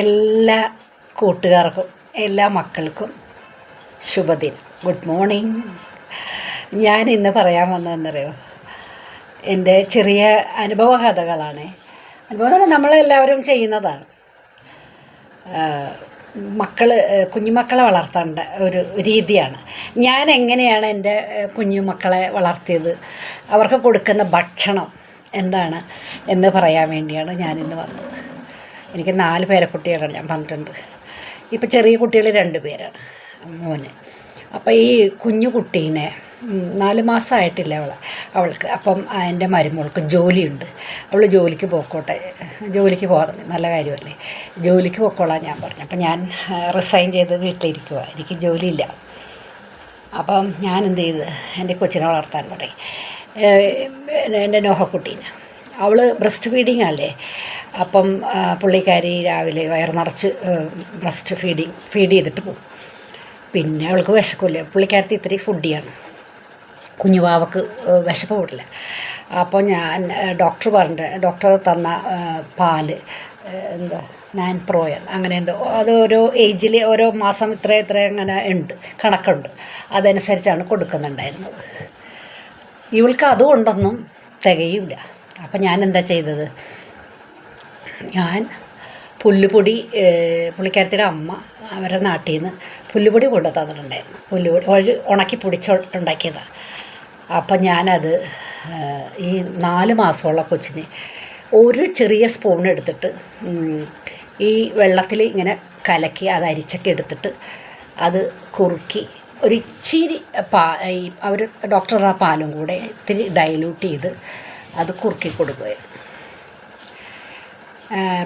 എല്ലാ കൂട്ടുകാർക്കും എല്ലാ മക്കൾക്കും ശുഭദിനം. ഗുഡ് മോർണിംഗ് ഞാൻ ഇന്ന് പറയാൻ വന്നതെന്നറിയോ? എന്റെ ചെറിയ അനുഭവ കഥകളാണ് അനുഭവം തന്നെ നമ്മളെല്ലാവരും ചെയ്യുന്നതാണ്. മക്കൾ കുഞ്ഞുമക്കളെ വളർത്തേണ്ട ഒരു രീതിയാണ്. ഞാൻ എങ്ങനെയാണ് എന്റെ കുഞ്ഞുമക്കളെ വളർത്തിയത്? അവർക്ക് കൊടുക്കുന്ന ഭക്ഷണം എന്താണ് എന്ന് പറയാൻ വേണ്ടിയാണ് ഞാനിന്ന് വന്നത്. എനിക്ക് നാല് പേരക്കുട്ടികളാണ് ഞാൻ പറഞ്ഞിട്ടുണ്ട് ഇപ്പം ചെറിയ കുട്ടികൾ രണ്ട് പേരാണ് മോന്. അപ്പോൾ ഈ കുഞ്ഞു കുട്ടീനെ നാല് മാസമായിട്ടില്ല അവൾ അവൾക്ക്. അപ്പം എന്റെ മരുമോൾക്ക് ജോലിയുണ്ട്. അവൾ ജോലിക്ക് പോക്കോട്ടെ ജോലിക്ക് പോകാൻ നല്ല കാര്യമല്ലേ? ജോലിക്ക് പോക്കോളാം ഞാൻ പറഞ്ഞു. അപ്പം ഞാൻ റിസൈൻ ചെയ്ത് വീട്ടിലിരിക്കുക എനിക്ക് ജോലിയില്ല. അപ്പം ഞാൻ എന്ത് ചെയ്ത് എന്റെ കൊച്ചിനെ വളർത്താൻ തുടങ്ങി. എന്റെ നോഹക്കുട്ടീനെ. അവൾ ബ്രസ്റ്റ് ഫീഡിങ് അല്ലേ? അപ്പം പുള്ളിക്കാരി രാവിലെ വയർ നിറച്ച് ബ്രസ്റ്റ് ഫീഡിങ് ഫീഡ് ചെയ്തിട്ട് പോകും പിന്നെ അവൾക്ക് വിശക്കില്ല. പുള്ളിക്കാരത്തി ഇത്തിരി ഫുഡിയാണ് കുഞ്ഞുവാവക്ക് വിശപ്പ് കൂടില്ല. അപ്പോൾ ഞാൻ ഡോക്ടർ പറഞ്ഞ ഡോക്ടർ തന്ന പാൽ എന്താ നാൻ പ്രോയൻ അങ്ങനെ എന്തോ അത് ഓരോ ഏജിൽ ഓരോ മാസം ഇത്ര ഇത്ര അങ്ങനെ ഉണ്ട് കണക്കുണ്ട്. അതനുസരിച്ചാണ് കൊടുക്കുന്നുണ്ടായിരുന്നത്. ഇവൾക്ക് അതുകൊണ്ടൊന്നും തികയില്ല അപ്പം ഞാൻ എന്താ ചെയ്തത്? ഞാൻ പുല്ലുപൊടി പുള്ളിക്കാരത്തിയുടെ അമ്മ അവരുടെ നാട്ടിൽ നിന്ന് പുല്ലുപൊടി കൊണ്ടു തന്നിട്ടുണ്ടായിരുന്നു. പുല്ലുപൊടി ഒരു ഉണക്കി പൊടിച്ച് ഉണ്ടാക്കിയതാണ് അപ്പം ഞാനത് ഈ നാല് മാസമുള്ള കൊച്ചിന് ഒരു ചെറിയ സ്പൂൺ എടുത്തിട്ട് ഈ വെള്ളത്തിൽ ഇങ്ങനെ കലക്കി അത് അരിച്ചൊക്കെ എടുത്തിട്ട് അത് കുറുക്കി ഒരിച്ചിരി പാ അവർ ഡോക്ടറുടെ പാലും കൂടെ ഇത്തിരി ഡൈല്യൂട്ട് ചെയ്ത് അത് കുറുക്കി കൊടുക്കുമായിരുന്നു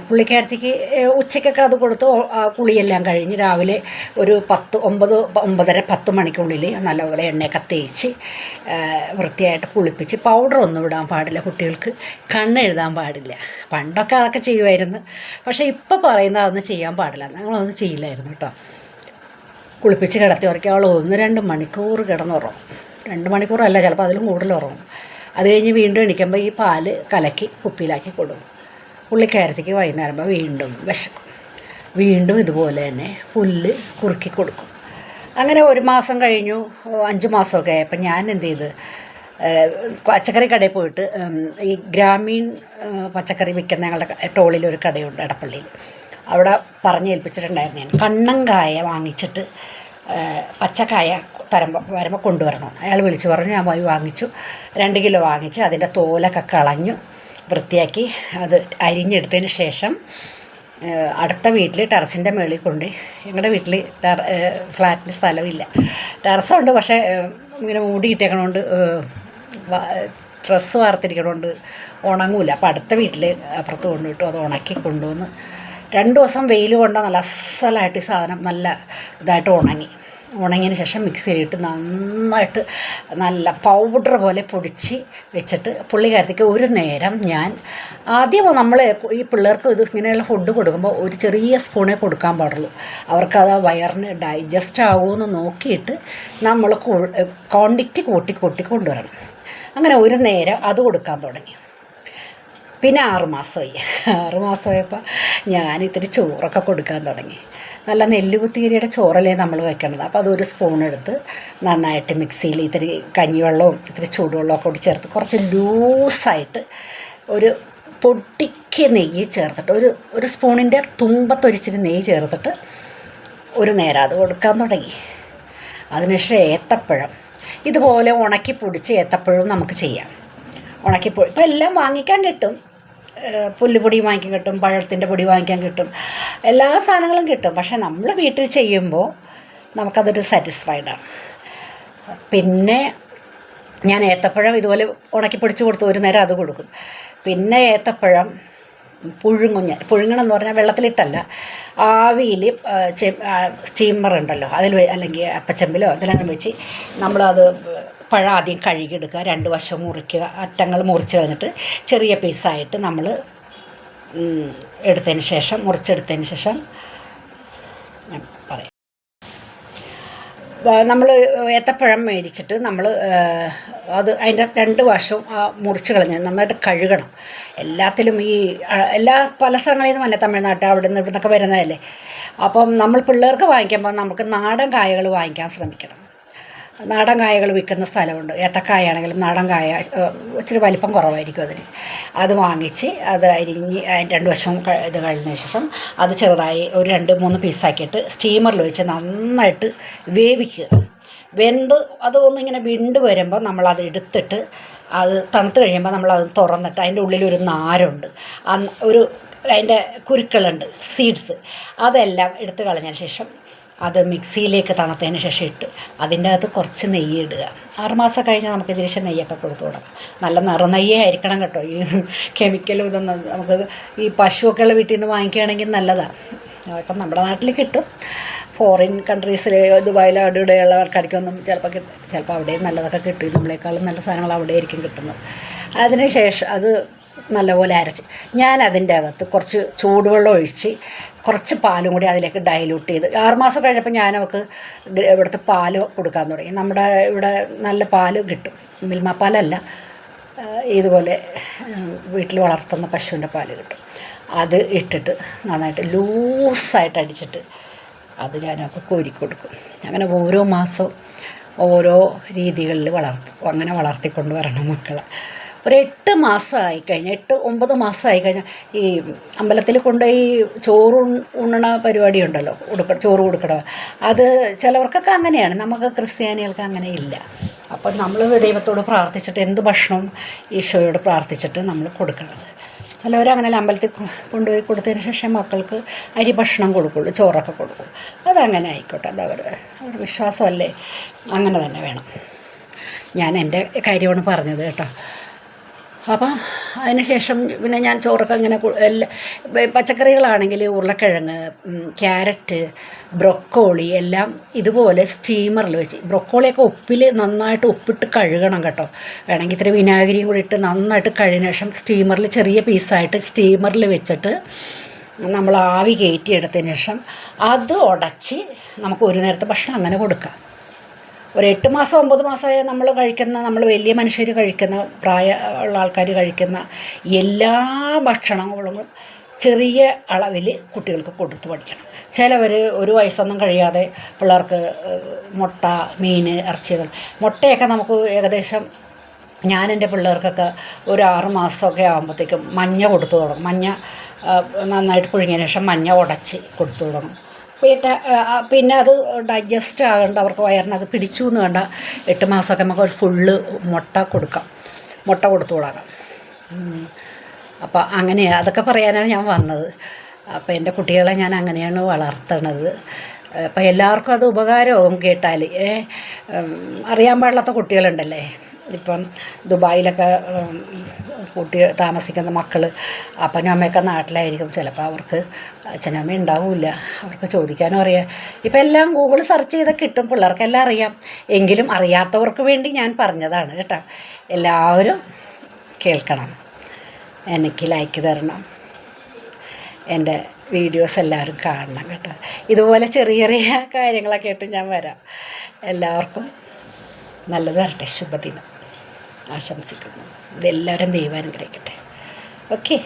പുള്ളിക്കാരത്തേക്ക് ഉച്ചയ്ക്കൊക്കെ അത് കൊടുത്ത് കുളിയെല്ലാം കഴിഞ്ഞ് രാവിലെ ഒരു പത്ത് ഒമ്പത് ഒമ്പതര പത്ത് മണിക്കുള്ളിൽ നല്ലപോലെ എണ്ണയൊക്കെ തേച്ച് വൃത്തിയായിട്ട് കുളിപ്പിച്ച് പൗഡർ ഒന്നും ഇടാൻ പാടില്ല കുട്ടികൾക്ക്. കണ്ണെഴുതാൻ പാടില്ല. പണ്ടൊക്കെ അതൊക്കെ ചെയ്യുമായിരുന്നു. പക്ഷേ ഇപ്പോൾ പറയുന്നത് അതൊന്നും ചെയ്യാൻ പാടില്ല. ഞങ്ങളൊന്നും ചെയ്യില്ലായിരുന്നു കേട്ടോ. കുളിപ്പിച്ച് കിടത്തി ഉറക്കി. അവൾ ഒന്ന് രണ്ട് മണിക്കൂർ കിടന്നുറങ്ങും. രണ്ട് മണിക്കൂറല്ല ചിലപ്പോൾ അതിലും കൂടുതൽ ഉറങ്ങും. അത് കഴിഞ്ഞ് വീണ്ടും എണീക്കുമ്പോൾ ഈ പാൽ കലക്കി കുപ്പിയിലാക്കി കൊടുക്കും. പുള്ളിക്കാരത്തേക്ക് വൈകുന്നേരം ആകുമ്പോൾ വീണ്ടും വിശക്കും. വീണ്ടും ഇതുപോലെ തന്നെ പുല്ല് കുറുക്കി കൊടുക്കും. അങ്ങനെ ഒരു മാസം കഴിഞ്ഞു അഞ്ച് മാസമൊക്കെ ആയപ്പോൾ ഞാൻ എന്ത് ചെയ്ത് പച്ചക്കറി കടയിൽ പോയിട്ട് ഈ ഗ്രാമീൺ പച്ചക്കറി വിൽക്കുന്ന ഞങ്ങളുടെ ടോളിൽ ഒരു കടയുണ്ട് എടപ്പള്ളിയിൽ. അവിടെ പറഞ്ഞ് ഏൽപ്പിച്ചിട്ടുണ്ടായിരുന്നു ഞാൻ കണ്ണങ്കായ വാങ്ങിച്ചിട്ട് പച്ചക്കായ തരുമ്പോൾ വരുമ്പോൾ കൊണ്ടുവരണം. അയാൾ വിളിച്ചു പറഞ്ഞു ഞാൻ പോയി വാങ്ങിച്ചു. രണ്ട് കിലോ വാങ്ങിച്ച് അതിന്റെ തോലൊക്കെ കളഞ്ഞു വൃത്തിയാക്കി. അത് അരിഞ്ഞെടുത്തതിന് ശേഷം അടുത്ത വീട്ടിൽ ടെറസിന്റെ മേളിൽ കൊണ്ട് ഞങ്ങളുടെ വീട്ടിൽ ടെറ ഫ്ലാറ്റിൽ സ്ഥലമില്ല. ടെറസുണ്ട് പക്ഷേ ഇങ്ങനെ മൂടിയിട്ടേക്കണോണ്ട് ഡ്രസ്സ് വാർത്തിരിക്കണോണ്ട് ഉണങ്ങൂല. അപ്പോൾ അടുത്ത വീട്ടിൽ അപ്പുറത്ത് കൊണ്ടുവിട്ടു അത് ഉണക്കി കൊണ്ടുവന്ന്. രണ്ട് ദിവസം വെയിൽ കൊണ്ടാൽ നല്ല അസലായിട്ട് ഈ സാധനം നല്ല ഇതായിട്ട് ഉണങ്ങി. ഉണങ്ങിയതിന് ശേഷം മിക്സിയിലിട്ട് നന്നായിട്ട് നല്ല പൗഡർ പോലെ പൊടിച്ച് വെച്ചിട്ട് പുള്ളിക്കാരത്തേക്ക് ഒരു നേരം ഞാൻ ആദ്യം നമ്മൾ ഈ പിള്ളേർക്ക് ഇത് ഇങ്ങനെയുള്ള ഫുഡ് കൊടുക്കുമ്പോൾ ഒരു ചെറിയ സ്പൂണേ കൊടുക്കാൻ പാടുള്ളൂ. അവർക്കത് വയറിന് ഡൈജസ്റ്റ് ആകുമെന്ന് നോക്കിയിട്ട് നമ്മൾ ക്വാണ്ടിറ്റി കൂട്ടി കൂട്ടി കൊണ്ടുവരണം. അങ്ങനെ ഒരു നേരം അത് കൊടുക്കാൻ തുടങ്ങി. പിന്നെ ആറുമാസമായി ആറുമാസമായപ്പോൾ ആറ് മാസമായപ്പോൾ ഞാൻ ഇത്തിരി ചോറൊക്കെ കൊടുക്കാൻ തുടങ്ങി. നല്ല നെല്ലുകുത്തിരിയുടെ ചോറല്ലേ നമ്മൾ വെക്കണത്. അപ്പോൾ അതൊരു സ്പൂൺ എടുത്ത് നന്നായിട്ട് മിക്സിയിൽ ഇത്തിരി കഞ്ഞിവെള്ളവും ഇത്തിരി ചൂടുവെള്ളവും കൂടി ചേർത്ത് കുറച്ച് ലൂസായിട്ട് ഒരു പൊട്ടിക്ക് നെയ്യ് ചേർത്തിട്ട് ഒരു ഒരു സ്പൂണിന്റെ തുമ്പത്തൊരിച്ചിരി നെയ്യ് ചേർത്തിട്ട് ഒരു നേരം അത് കൊടുക്കാൻ തുടങ്ങി. അതിനുശേഷം ഏത്തപ്പഴം. ഇതുപോലെ ഉണക്കി പൊടിച്ച് ഏത്തപ്പഴവും നമുക്ക് ചെയ്യാം. ഉണക്കിപ്പൊടി ഇപ്പം എല്ലാം വാങ്ങിക്കാൻ കിട്ടും. പുല്ലുപൊടി വാങ്ങിക്കാൻ കിട്ടും പഴത്തിന്റെ പൊടി വാങ്ങിക്കാൻ കിട്ടും. എല്ലാ സാധനങ്ങളും കിട്ടും. പക്ഷേ നമ്മൾ വീട്ടിൽ ചെയ്യുമ്പോൾ നമുക്കതൊരു സാറ്റിസ്ഫൈഡാണ് പിന്നെ ഞാൻ ഏത്തപ്പഴം ഇതുപോലെ ഉണക്കി പൊടിച്ച് കൊടുത്ത് ഒരു നേരം അത് കൊടുക്കും. പിന്നെ ഏത്തപ്പഴം പുഴുങ്ങുഞ്ഞ് പുഴുങ്ങണമെന്ന് പറഞ്ഞാൽ വെള്ളത്തിലിട്ടല്ല. ആവിയിൽ സ്റ്റീമർ ഉണ്ടല്ലോ അതിൽ അല്ലെങ്കിൽ അപ്പച്ചമ്പിലോ അതിലങ്ങനെ വെച്ച് നമ്മളത് പഴം ആദ്യം കഴുകിയെടുക്കുക രണ്ട് വശം മുറിക്കുക അറ്റങ്ങൾ മുറിച്ച് കഴിഞ്ഞിട്ട് ചെറിയ പീസായിട്ട് നമ്മൾ എടുത്തതിന് ശേഷം മുറിച്ചെടുത്തതിന് ശേഷം ഞാൻ പറയാം. നമ്മൾ ഏത്തപ്പഴം മേടിച്ചിട്ട് നമ്മൾ അത് അതിന്റെ രണ്ട് വശവും മുറിച്ച് കളഞ്ഞ് നന്നായിട്ട് കഴുകണം. എല്ലാത്തിലും ഈ എല്ലാ പല സ്ഥലങ്ങളിൽ നിന്നും അല്ലേ തമിഴ്നാട്ട് അവിടെ നിന്ന് ഇവിടെ നിന്നൊക്കെ വരുന്നതല്ലേ? അപ്പം നമ്മൾ പിള്ളേർക്ക് വാങ്ങിക്കുമ്പോൾ നമുക്ക് നാടൻ കായകൾ വാങ്ങിക്കാൻ ശ്രമിക്കണം. നാടൻ കായകൾ വിൽക്കുന്ന സ്ഥലമുണ്ട്. ഏത്തക്കായ ആണെങ്കിലും നാടൻ കായ ഇച്ചിരി വലിപ്പം കുറവായിരിക്കും അതിന്. അത് വാങ്ങിച്ച് അത് അരിഞ്ഞ് രണ്ട് വശവും ഇത് കഴിഞ്ഞ ശേഷം അത് ചെറുതായി ഒരു രണ്ട് മൂന്ന് പീസാക്കിയിട്ട് സ്റ്റീമറിൽ വെച്ച് നന്നായിട്ട് വേവിക്കുക. വെന്ത് അത് ഒന്നിങ്ങനെ വിണ്ട് വരുമ്പോൾ നമ്മളത് എടുത്തിട്ട് അത് തണുത്ത് കഴിയുമ്പോൾ നമ്മളത് തുറന്നിട്ട് അതിന്റെ ഉള്ളിലൊരു നാരുണ്ട്. ഒരു അതിന്റെ കുരുക്കളുണ്ട് സീഡ്സ്. അതെല്ലാം എടുത്ത് കളഞ്ഞ ശേഷം അത് മിക്സിയിലേക്ക് തണുത്തതിന് ശേഷം ഇട്ട് അതിന്റെ അകത്ത് കുറച്ച് നെയ്യ് ഇടുക. ആറുമാസം കഴിഞ്ഞാൽ നമുക്ക് തിരിച്ച് നെയ്യൊക്കെ കൊടുത്തു തുടങ്ങാം നല്ല നിറനെയ്യേ ആയിരിക്കണം കേട്ടോ. ഈ കെമിക്കലും ഇതൊന്നും നമുക്ക് ഈ പശുവൊക്കെ ഉള്ള വീട്ടിൽ നിന്ന് വാങ്ങിക്കുകയാണെങ്കിൽ നല്ലതാണ് അപ്പം നമ്മുടെ നാട്ടിൽ കിട്ടും. ഫോറിൻ കൺട്രീസിൽ ദുബായിൽ അവിടെ ഇവിടെയുള്ള ആൾക്കാർക്കൊന്നും ചിലപ്പോൾ കിട്ടും ചിലപ്പോൾ അവിടെയും നല്ലതൊക്കെ കിട്ടും. നമ്മളെക്കാളും നല്ല സാധനങ്ങൾ അവിടെ ആയിരിക്കും കിട്ടുന്നത്. അതിന് ശേഷം അത് നല്ലപോലെ അരച്ച്. ഞാൻ അതിന്റെ അകത്ത് കുറച്ച് ചൂടുവെള്ളം ഒഴിച്ച് കുറച്ച് പാലും കൂടി അതിലേക്ക് ഡൈലൂട്ട് ചെയ്ത്. ആറുമാസം കഴിഞ്ഞപ്പോൾ ഞാൻ അവൾക്ക് ഇവിടുത്തെ പാൽ കൊടുക്കാൻ തുടങ്ങി. നമ്മുടെ ഇവിടെ നല്ല പാൽ കിട്ടും. മിൽമ പാലല്ല. ഇതുപോലെ വീട്ടിൽ വളർത്തുന്ന പശുവിന്റെ പാൽ കിട്ടും. അത് ഇട്ടിട്ട് നന്നായിട്ട് ലൂസായിട്ട് അടിച്ചിട്ട് അത് ഞാനൊക്കെ കോരി കൊടുക്കും. അങ്ങനെ ഓരോ മാസവും ഓരോ രീതികളിൽ വളർത്തും. അങ്ങനെ വളർത്തിക്കൊണ്ട് വരണം മക്കളെ. ഒരു എട്ട് മാസമായി കഴിഞ്ഞ് എട്ട് ഒമ്പത് മാസമായി കഴിഞ്ഞ ഈ അമ്പലത്തിൽ കൊണ്ടുപോയി ചോറ് ഉണ്ണണ പരിപാടി ഉണ്ടല്ലോ കൊടുക്ക ചോറ് കൊടുക്കണം അത് ചിലവർക്കൊക്കെ അങ്ങനെയാണ്. നമുക്ക് ക്രിസ്ത്യാനികൾക്ക് അങ്ങനെ ഇല്ല. അപ്പം നമ്മൾ ദൈവത്തോട് പ്രാർത്ഥിച്ചിട്ട് എന്ത് ഭക്ഷണം ഈശോയോട് പ്രാർത്ഥിച്ചിട്ട് നമ്മൾ കൊടുക്കണത്? ചിലവരങ്ങനെ അമ്പലത്തിൽ കൊണ്ടുപോയി കൊടുത്തതിന് ശേഷം മക്കൾക്ക് അരി ഭക്ഷണം കൊടുക്കുള്ളൂ ചോറൊക്കെ കൊടുക്കും അതങ്ങനെ ആയിക്കോട്ടെ. അത് അവർ അവരുടെ വിശ്വാസമല്ലേ? അങ്ങനെ തന്നെ വേണം. ഞാൻ എന്റെ കാര്യമാണ് പറഞ്ഞത് കേട്ടോ. അപ്പം അതിന് ശേഷം പിന്നെ ഞാൻ ചോറൊക്കെ ഇങ്ങനെ എല്ലാ പച്ചക്കറികളാണെങ്കിൽ ഉരുളക്കിഴങ്ങ് ക്യാരറ്റ് ബ്രൊക്കോളി എല്ലാം ഇതുപോലെ സ്റ്റീമറിൽ വെച്ച് ബ്രൊക്കോളിയൊക്കെ ഉപ്പിൽ നന്നായിട്ട് ഉപ്പിട്ട് കഴുകണം കേട്ടോ. വേണമെങ്കിൽ ഇത്തിരി വിനാഗിരിയും കൂടി ഇട്ട് നന്നായിട്ട് കഴിഞ്ഞ ശേഷം സ്റ്റീമറിൽ ചെറിയ പീസായിട്ട് സ്റ്റീമറിൽ വെച്ചിട്ട് നമ്മൾ ആവി കയറ്റിയെടുത്തതിന് ശേഷം അത് ഉടച്ച് നമുക്ക് ഒരു നേരത്തെ ഭക്ഷണം അങ്ങനെ കൊടുക്കാം. ഒരു എട്ട് മാസം ഒമ്പത് മാസമായ നമ്മൾ കഴിക്കുന്ന നമ്മൾ വലിയ മനുഷ്യർ കഴിക്കുന്ന പ്രായ ഉള്ള ആൾക്കാർ കഴിക്കുന്ന എല്ലാ ഭക്ഷണങ്ങളും ചെറിയ അളവിൽ കുട്ടികൾക്ക് കൊടുത്ത് പഠിക്കണം. ചിലവർ ഒരു വയസ്സൊന്നും കഴിയാതെ പിള്ളേർക്ക് മുട്ട മീൻ ഇറച്ചികൾ മുട്ടയൊക്കെ നമുക്ക് ഏകദേശം ഞാൻ എന്റെ പിള്ളേർക്കൊക്കെ ഒരു ആറ് മാസമൊക്കെ ആകുമ്പോഴത്തേക്കും മഞ്ഞ കൊടുത്തു തുടങ്ങും. മഞ്ഞ നന്നായിട്ട് പുഴുങ്ങിയതിന് ശേഷം മഞ്ഞ ഉടച്ച് കൊടുത്തു തുടങ്ങും. പിന്നെ പിന്നെ അത് ഡൈജസ്റ്റ് ആകേണ്ട അവർക്ക് വയറിനത് പിടിച്ചു എന്ന് വേണ്ട എട്ട് മാസമൊക്കെ നമുക്ക് ഒരു ഫുള്ള് മുട്ട കൊടുക്കാം. മുട്ട കൊടുത്തു കൊടുക്കാം അപ്പോൾ അങ്ങനെയാണ് അതൊക്കെ പറയാനാണ് ഞാൻ വന്നത്. അപ്പോൾ എന്റെ കുട്ടികളെ ഞാൻ അങ്ങനെയാണ് വളർത്തണത്. അപ്പോൾ എല്ലാവർക്കും അത് ഉപകാരമാകും കേട്ടാൽ അറിയാൻ പാടില്ലാത്ത കുട്ടികളുണ്ടല്ലേ? ഇപ്പം ദുബായിലൊക്കെ കുട്ടി താമസിക്കുന്ന മക്കൾ അപ്പനും അമ്മയൊക്കെ നാട്ടിലായിരിക്കും. ചിലപ്പോൾ അവർക്ക് അച്ഛനും അമ്മയും ഉണ്ടാവില്ല. അവർക്ക് ചോദിക്കാനും അറിയാം. ഇപ്പം എല്ലാം ഗൂഗിൾ സെർച്ച് ചെയ്താൽ കിട്ടും. പിള്ളേർക്കെല്ലാം അറിയാം. എങ്കിലും അറിയാത്തവർക്ക് വേണ്ടി ഞാൻ പറഞ്ഞതാണ് കേട്ടോ. എല്ലാവരും കേൾക്കണം. എനിക്ക് ലൈക്ക് തരണം. എന്റെ വീഡിയോസ് എല്ലാവരും കാണണം കേട്ടോ. ഇതുപോലെ ചെറിയ ചെറിയ കാര്യങ്ങളൊക്കെ ആയിട്ട് ഞാൻ വരാം. എല്ലാവർക്കും നല്ലത് വരട്ടെ. ശുഭദിനം. ആശംസിക്കുന്നു. ഇതെല്ലാവരും ദൈവാനുഗ്രഹിക്കട്ടെ. ഓക്കെ